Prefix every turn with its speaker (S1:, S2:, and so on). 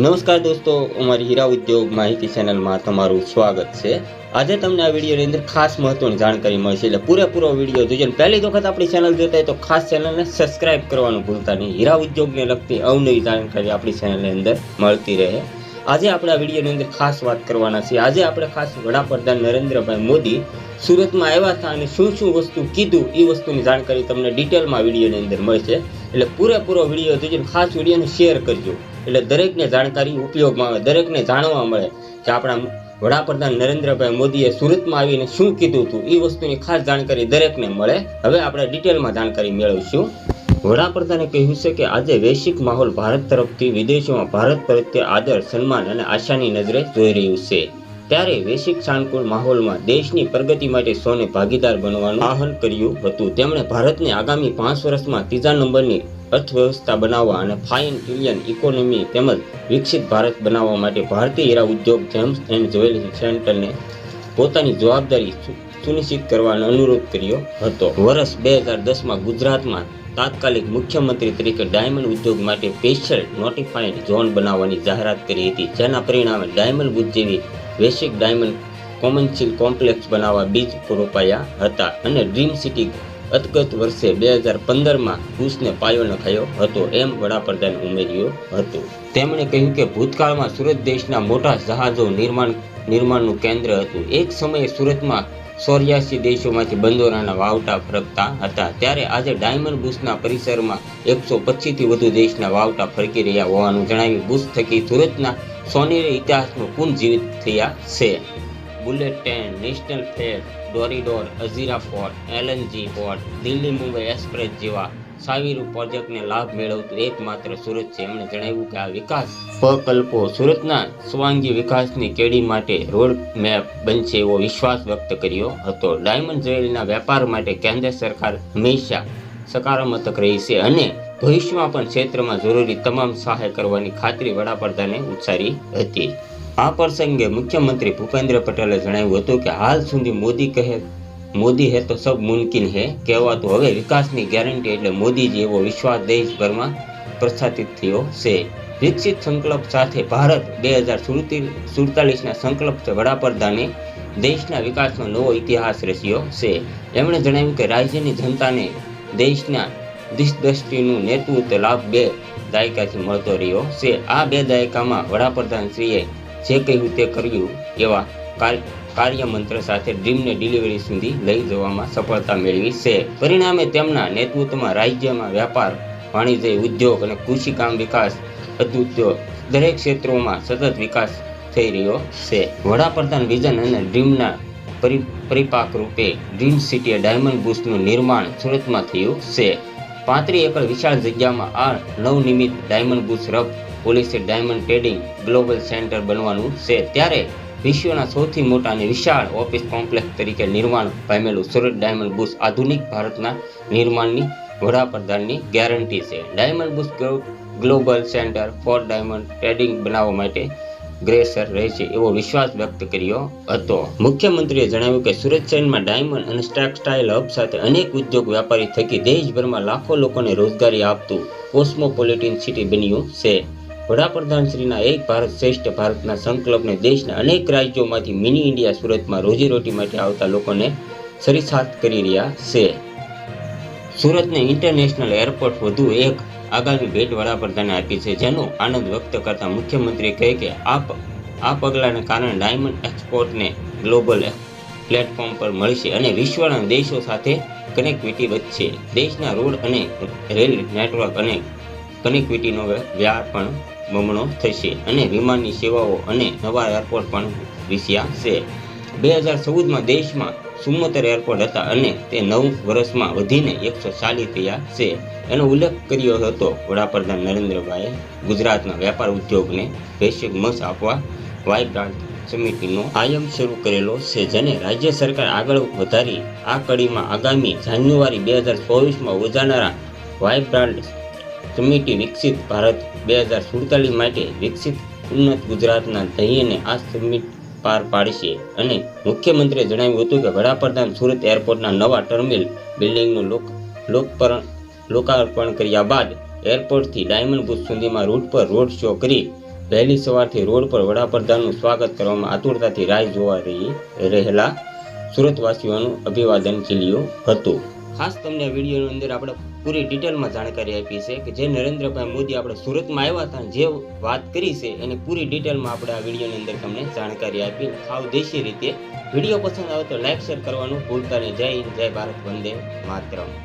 S1: નમસ્કાર દોસ્તો, અમારી હીરા ઉદ્યોગ માહિતી ચેનલમાં તમારું સ્વાગત છે. આજે તમને આ વિડીયોની અંદર ખાસ મહત્વની જાણકારી મળશે. એટલે પૂરેપૂરો વીડિયો અને પહેલી વખત આપણી ચેનલ જોતા હોય તો ખાસ ચેનલને સબસ્ક્રાઇબ કરવાનું ભૂલતા નહીં. હીરા ઉદ્યોગને લગતી અવનવી જાણકારી આપણી ચેનલની અંદર મળતી રહે. આજે આપણે આ વિડીયોની અંદર ખાસ વાત કરવાના છીએ. આજે આપણે ખાસ વડાપ્રધાન નરેન્દ્રભાઈ મોદી સુરતમાં આવ્યા હતા અને શું શું વસ્તુ કીધું એ વસ્તુની જાણકારી તમને ડિટેલમાં વિડીયોની અંદર મળશે. એટલે પૂરેપૂરો વીડિયો જોજો ખાસ વિડીયોને શેર કરજો. એટલે દરેકને જાણકારી ઉપયોગમાં આવે, દરેકને જાણવા મળે કે આપણા વડાપ્રધાન નરેન્દ્રભાઈ મોદીએ સુરતમાં આવીને શું કીધું હતું? એ વસ્તુની ખાસ જાણકારી દરેકને મળે. હવે આપણે ડિટેલમાં જાણકારી મેળવીશું. વડાપ્રધાને કહ્યું છે કે આજે વૈશ્વિક માહોલ ભારત તરફથી, વિદેશોમાં ભારત પ્રત્યે આદર, સન્માન અને આશાની નજરે જોઈ રહ્યું છે. ત્યારે વૈશ્વિક સાનુકૂળ માહોલમાં દેશની પ્રગતિ માટે સૌને ભાગીદાર બનવાનું આહ્વાન કર્યું હતું. તેમણે ભારતને આગામી પાંચ વર્ષમાં ત્રીજા નંબરની અર્થવ્યવસ્થા બનાવવા અને ફાઇન ટ્રિલિયન ઇકોનોમી તેમજ વિકસિત ભારત બનાવવા માટે ભારતીય હીરા ઉદ્યોગ જેમ્સ એન્ડ જ્વેલરી સેન્ટરને પોતાની જવાબદારી સુનિશ્ચિત કરવાનો અનુરોધ કર્યો હતો. વર્ષ બે હજાર દસમાં ગુજરાતમાં તાત્કાલિક મુખ્યમંત્રી તરીકે ડાયમંડ ઉદ્યોગ માટે સ્પેશિયલ નોટિફાઈડ ઝોન બનાવવાની જાહેરાત કરી હતી, જેના પરિણામે ડાયમંડ બુદ્ધ જેવી વૈશ્વિક ડાયમંડ કોમનશીલ કોમ્પ્લેક્સ બનાવવા બીજ રોપાયા હતા અને ડ્રીમ સિટી અતગત વર્ષે બે હજાર પંદરમાં ઘૂસને પાયો નખાયો હતો એમ વડાપ્રધાન ઉમેર્યું હતું. તેમણે કહ્યું કે ભૂતકાળમાં સુરત દેશના મોટા જહાજો નિર્માણ નિર્માણનું કેન્દ્ર હતું. એક સમયે સુરતમાં ચોર્યાસી દેશોમાંથી બંદોરાના વાવટા ફરકતા હતા. ત્યારે આજે ડાયમંડ બુશના પરિસરમાં એકસો પચીસથી વધુ દેશના વાવટા ફરકી રહ્યા હોવાનું જણાવ્યું બુશ થકી સુરતના સોનેરી ઇતિહાસનો પુન જીવિત થયા છે. Bullet train national freight corridor, Hazira port, LNG port Delhi Mumbai express જેવા સાવીરું પ્રોજેક્ટને લાભ મેળવતું એકમાત્ર સુરત છે. એમણે જણાવ્યું કે આ વિકાસ પ્રકલ્પો સુરતના સ્વાંગી વિકાસની કેડી માટે રોડ મેપ બનશે એવો વિશ્વાસ વ્યક્ત કર્યો હતો. ડાયમંડ જ્વેલરીના વેપાર માટે કેન્દ્ર સરકાર હંમેશા સકારાત્મક રહી છે અને ભવિષ્યમાં પણ ક્ષેત્રમાં જરૂરી તમામ સહાય કરવાની ખાતરી વડાપ્રધાને ઉચ્ચારી હતી. આ પ્રસંગે મુખ્યમંત્રી ભૂપેન્દ્ર પટેલે જણાવ્યું હતું કે, હાલ સુધી મોદી કહે, મોદી હે તો સબ મુમકિન હે. કહેવાતું હવે વિકાસની ગેરંટી એટલે મોદીજી એવો વિશ્વાસ દેશભરમાં પ્રસ્થાપિત થયો છે. વિકસિત સંકલ્પ સાથે ભારત બે હજાર સુડતાલીસના સંકલ્પ વડાપ્રધાને દેશના વિકાસનો નવો ઇતિહાસ રચ્યો છે. એમણે જણાવ્યું કે, રાજ્યની જનતાને દેશના દિશદ્રષ્ટિનું નેતૃત્વ લાભ બે દાયકાથી મળતો રહ્યો છે. આ બે દાયકામાં વડાપ્રધાનશ્રીએ જે કહ્યું તે કર્યું એવા કાર્ય કાર્યમંત્ર સાથે ડ્રીમને ડિલિવરી સુધી લઈ જવામાં સફળતા મેળવી છે. પરિણામે તેમના નેતૃત્વમાં રાજ્યમાં વેપાર વાણિજ્ય, ઉદ્યોગ અને કૃષિ કામ વિકાસ ઉદ્યોગ દરેક ક્ષેત્રોમાં સતત વિકાસ થઈ રહ્યો છે. વડાપ્રધાન વિઝન અને ડ્રીમના પરિ, પરિપાક રૂપે ડ્રીમ સિટી ડાયમંડ બુસ્ટનું નિર્માણ સુરતમાં થયું છે. પાંત્રીસ એકર વિશાળ જગ્યામાં આ નવનિર્મિત ડાયમંડ બુશ રફ પોલીસે ડાયમંડ ટ્રેડિંગ ગ્લોબલ સેન્ટર બનવાનું છે. ત્યારે વિશ્વના સૌથી મોટા અને વિશાળ ઓફિસ કોમ્પ્લેક્સ તરીકે નિર્માણ પામેલું સુરત ડાયમંડ બુશ આધુનિક ભારતના નિર્માણની વડાપ્રધાનની ગેરંટી છે. Diamond bourse glow- global centre for diamond trading બનાવવા માટે ગ્રેસર રહેશે એવો વિશ્વાસ વ્યક્ત કર્યો હતો. મુખ્યમંત્રીએ જણાવ્યું કે સુરત શહેરમાં ડાયમંડ અને ટેક્સટાઇલ હબ સાથે અનેક ઉદ્યોગ વ્યાપારી થકી દેશભરમાં લાખો લોકોને રોજગારી આપતું કોસ્મોપોલિટન સિટી બન્યું છે. વડાપ્રધાનશ્રીના એક ભારત શ્રેષ્ઠ ભારતના સંકલ્પને દેશના અનેક રાજ્યોમાંથી મિની ઇન્ડિયા સુરતમાં રોજીરોટી માટે આવતા લોકોને સરિસાત કરી રહ્યા છે. સુરતને ઇન્ટરનેશનલ એરપોર્ટ વધુ એક આગામી ભેટ વડાપ્રધાને આપી છે. જેનો આનંદ વ્યક્ત કરતા મુખ્યમંત્રીએ કહે કે આ આ પગલાંને કારણે ડાયમંડ એક્સપોર્ટને ગ્લોબલ પ્લેટફોર્મ પર મળશે અને વિશ્વના દેશો સાથે કનેક્ટિવિટી વધશે. દેશના રોડ અને રેલ નેટવર્ક અને કનેક્ટિવિટીનો વ્યાપ પણ બમણો થશે અને વિમાનની સેવાઓ અને નવા એરપોર્ટ પણ વિસ્યા છે. બે હજાર ચૌદમાં દેશમાં ચુમ્મોતેર એરપોર્ટ હતા અને તે નવ વર્ષમાં વધીને એકસો ચાલીસ થયા છે. એનો ઉલ્લેખ કર્યો હતો વડાપ્રધાન નરેન્દ્રભાઈએ ગુજરાતના વેપાર ઉદ્યોગને વૈશ્વિક મંચ આપવા વાઇબ્રાન્ટ સમિતિનો આયમ શરૂ કરેલો છે, જેને રાજ્ય સરકાર આગળ વધારી આ કડીમાં આગામી જાન્યુઆરી બે હજાર ચોવીસમાં યોજાનારા વાઇબ્રાન્ટ સમિતિ વિકસિત ભારત બે હજાર સુડતાલીસ માટે વિકસિત ઉન્નત ગુજરાતના ધ્યેયને આ સમિટ પાર પાડશે. અને મુખ્યમંત્રીએ જણાવ્યું હતું કે વડાપ્રધાન સુરત એરપોર્ટના નવા ટર્મિનલ બિલ્ડિંગનું લોક, લોકપરણ, લોકાર્પણ કર્યા બાદ એરપોર્ટથી ડાયમંડ બુથ સુધીમાં રૂટ પર રોડ શો કરી વહેલી સવારથી રોડ પર વડાપ્રધાનનું સ્વાગત કરવામાં આતુરતાથી રાહ જોવા રહી, રહેલા સુરતવાસીઓનું અભિવાદન ઝીલ્યું હતું. ખાસ તમને આ વિડીયોની અંદર આપણે પૂરી ડિટેલમાં જાણકારી આપી છે કે જે નરેન્દ્રભાઈ મોદી આપણે સુરતમાં આવ્યા હતા જે વાત કરી છે એની પૂરી ડિટેલમાં આપણે આ વિડીયોની અંદર તમને જાણકારી આપી સાવ દેશી રીતે. વીડિયો પસંદ આવે તો લાઈક શેર કરવાનું ભૂલતા નહીં. જય હિન્દ, જય ભારત, વંદે માતરમ.